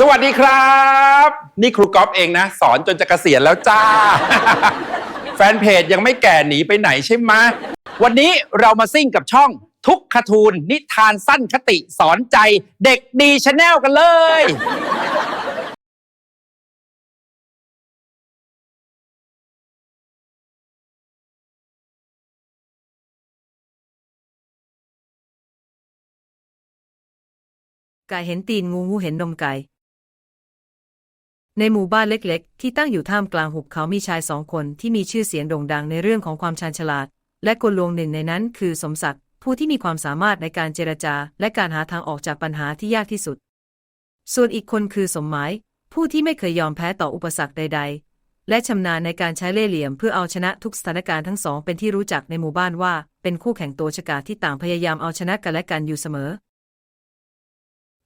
สวัสดีครับ นี่ครูก๊อฟเองนะ สอนจนจะเกษียณแล้วจ้า แฟนเพจยังไม่แก่หนีไปไหนใช่ไหมะวันนี้เรามาซิ่งกับช่องทุกขทูลนิทานสั้นคติสอนใจเด็กดีชาแนลกันเลย ไก่เห็นตีนงูงูเห็นนมไก่ ในหมู่บ้านเล็กๆ ที่ตั้งอยู่ท่ามกลางหุบเขามีชายสองคนที่มีชื่อเสียงโด่งดังในเรื่องของความชาญฉลาด และกลลวงหนึ่งในนั้นคือสมศักดิ์ผู้ที่มีความสามารถในการเจรจา และการหาทางออกจากปัญหาที่ยากที่สุด ส่วนอีกคนคือสมหมาย ผู้ที่ไม่เคยยอมแพ้ต่ออุปสรรคใด ๆ และชำนาญในการใช้เล่ห์เหลี่ยมเพื่อเอาชนะทุกสถานการณ์ทั้งสองเป็นที่รู้จักในหมู่บ้านว่า เป็นคู่แข่งตัวฉกาจที่ต่างพยายามเอาชนะกันและกันอยู่เสมอ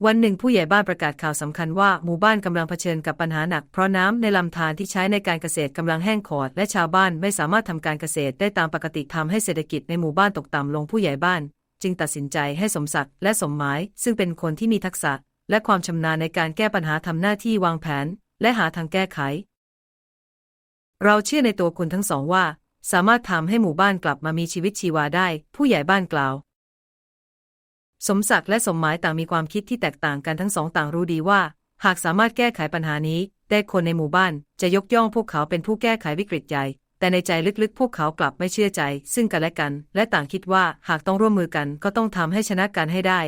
วันหนึ่งผู้ใหญ่บ้านประกาศข่าวสำคัญว่าหมู่บ้านกำลังเผชิญกับปัญหาหนัก เพราะน้ำในลำธารที่ใช้ในการเกษตรกำลังแห้งขอด และชาวบ้านไม่สามารถทำการเกษตรได้ตามปกติทำให้เศรษฐกิจในหมู่บ้านตกต่ำลงผู้ใหญ่บ้าน จึงตัดสินใจให้สมศักดิ์และสมหมาย ซึ่งเป็นคนที่มีทักษะ และความชำนาญในการแก้ปัญหาทำหน้าที่วางแผน และหาทางแก้ไข เราเชื่อในตัวคุณทั้งสองว่า สามารถทำให้หมู่บ้านกลับมามีชีวิตชีวาได้ ผู้ใหญ่บ้านกล่าว สมศักดิ์และสมหมายต่างมีความคิดที่แตกต่างกันทั้งสองต่างรู้ดีว่า หากสามารถแก้ไขปัญหานี้ ได้คนในหมู่บ้านจะยกย่องพวกเขาเป็นผู้แก้ไขวิกฤตใหญ่ แต่ในใจลึกๆ พวกเขากลับไม่เชื่อใจ ซึ่งกันและกัน และต่างคิดว่าหากต้องร่วมมือกันก็ต้องทำให้ชนะกันให้ได้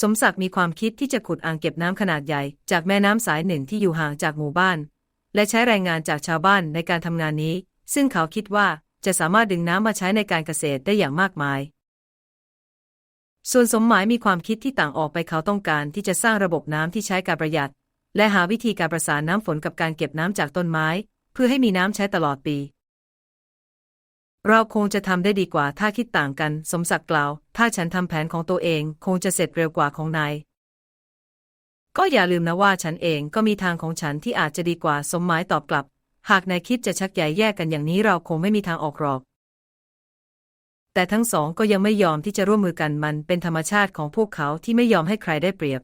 สมศักดิ์มีความคิดที่จะขุดอ่างเก็บน้ำขนาดใหญ่ จากแม่น้ำสายหนึ่งที่อยู่ห่างจากหมู่บ้าน และใช้แรงงานจากชาวบ้านในการทำงานนี้ ซึ่งเขาคิดว่าจะสามารถดึงน้ำมาใช้ในการเกษตรได้อย่างมากมาย ส่วนสมหมายมีความคิดที่ต่างออกไปเขาต้องการที่จะสร้างระบบน้ำที่ใช้การประหยัด และหาวิธีการประสานน้ำฝนกับการเก็บน้ำจากต้นไม้ เพื่อให้มีน้ำใช้ตลอดปี เราคงจะทำได้ดีกว่าถ้าคิดต่างกัน สมศักดิ์กล่าว ถ้าฉันทำแผนของตัวเองคงจะเสร็จเร็วกว่าของนายก็อย่าลืมนะว่าฉันเองก็มีทางของฉันที่อาจจะดีกว่าสมหมายตอบกลับ หากนายคิดจะชักใยแยกกันอย่างนี้เราคงไม่มีทางออกหรอก แต่ทั้งสองก็ยังไม่ยอมที่จะร่วมมือกันมันเป็นธรรมชาติของพวกเขาที่ไม่ยอมให้ใครได้เปรียบ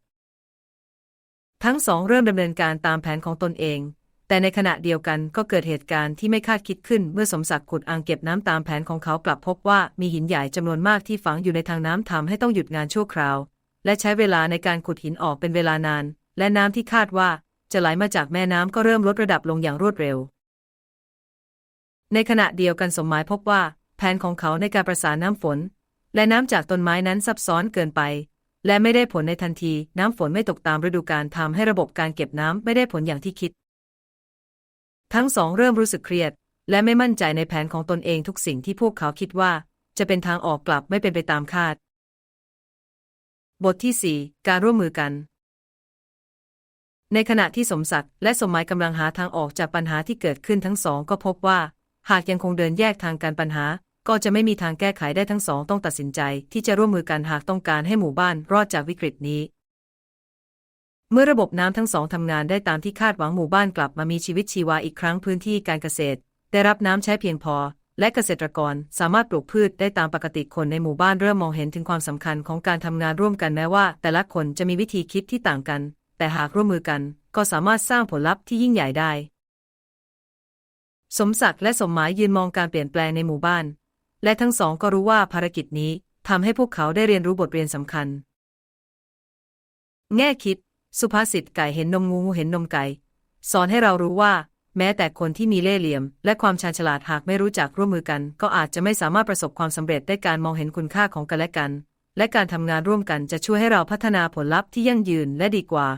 ทั้งสองเริ่มดำเนินการตามแผนของตนเอง แต่ในขณะเดียวกันก็เกิดเหตุการณ์ที่ไม่คาดคิดขึ้นเมื่อสมศักดิ์ขุดอ่างเก็บน้ำตามแผนของเขากลับพบว่ามีหินใหญ่จำนวนมากที่ฝังอยู่ในทางน้ำทำให้ต้องหยุดงานชั่วคราว และใช้เวลาในการขุดหินออกเป็นเวลานาน และน้ำที่คาดว่าจะไหลมาจากแม่น้ำก็เริ่มลดระดับลงอย่างรวดเร็ว ในขณะเดียวกันสมหมายพบว่า แผนของเขาในการประสานน้ำฝน และน้ำจากต้นไม้นั้นซับซ้อนเกินไป และไม่ได้ผลในทันที น้ำฝนไม่ตกตามฤดูกาลทำให้ระบบการเก็บน้ำไม่ได้ผลอย่างที่คิด ทั้งสองเริ่มรู้สึกเครียด และไม่มั่นใจในแผนของตนเองทุกสิ่งที่พวกเขาคิดว่า จะเป็นทางออกกลับไม่เป็นไปตามคาด บทที่ 4 การร่วมมือกันในขณะที่สมศักดิ์และสมหมายกำลังหาทางออกจากปัญหาที่เกิดขึ้นทั้งสองก็พบว่า หากยังคงเดินแยกทางการปัญหา ก็จะไม่มีทางแก้ไขได้ทั้งสองต้องตัดสินใจที่จะร่วมมือกันหากต้องการให้หมู่บ้านรอดจากวิกฤตนี้ เมื่อระบบน้ำทั้งสองทำงานได้ตามที่คาดหวังหมู่บ้านกลับมามีชีวิตชีวาอีกครั้งพื้นที่การเกษตร ได้รับน้ำใช้เพียงพอ และเกษตรกรสามารถปลูกพืชได้ตามปกติคนในหมู่บ้านเริ่มมองเห็นถึงความสำคัญของการทำงานร่วมกันแม้ว่า แต่ละคนจะมีวิธีคิดที่ต่างกัน แต่หากร่วมมือกัน ก็สามารถสร้างผลลัพธ์ที่ยิ่งใหญ่ได้สมศักดิ์และสมหมายยืนมองการเปลี่ยนแปลงในหมู่บ้าน และทั้งสองก็รู้ว่าภารกิจนี้ทำให้พวกเขาได้เรียนรู้บทเรียนสำคัญ แง่คิด สุภาษิตไก่เห็นนมงูงูเห็นนมไก่ สอนให้เรารู้ว่า แม้แต่คนที่มีเล่ห์เหลี่ยม และความชาญฉลาดหากไม่รู้จักร่วมมือกัน ก็อาจจะไม่สามารถประสบความสำเร็จได้การมองเห็นคุณค่าของกันและกัน และการทำงานร่วมกันจะช่วยให้เราพัฒนาผลลัพธ์ที่ยั่งยืนและดีกว่า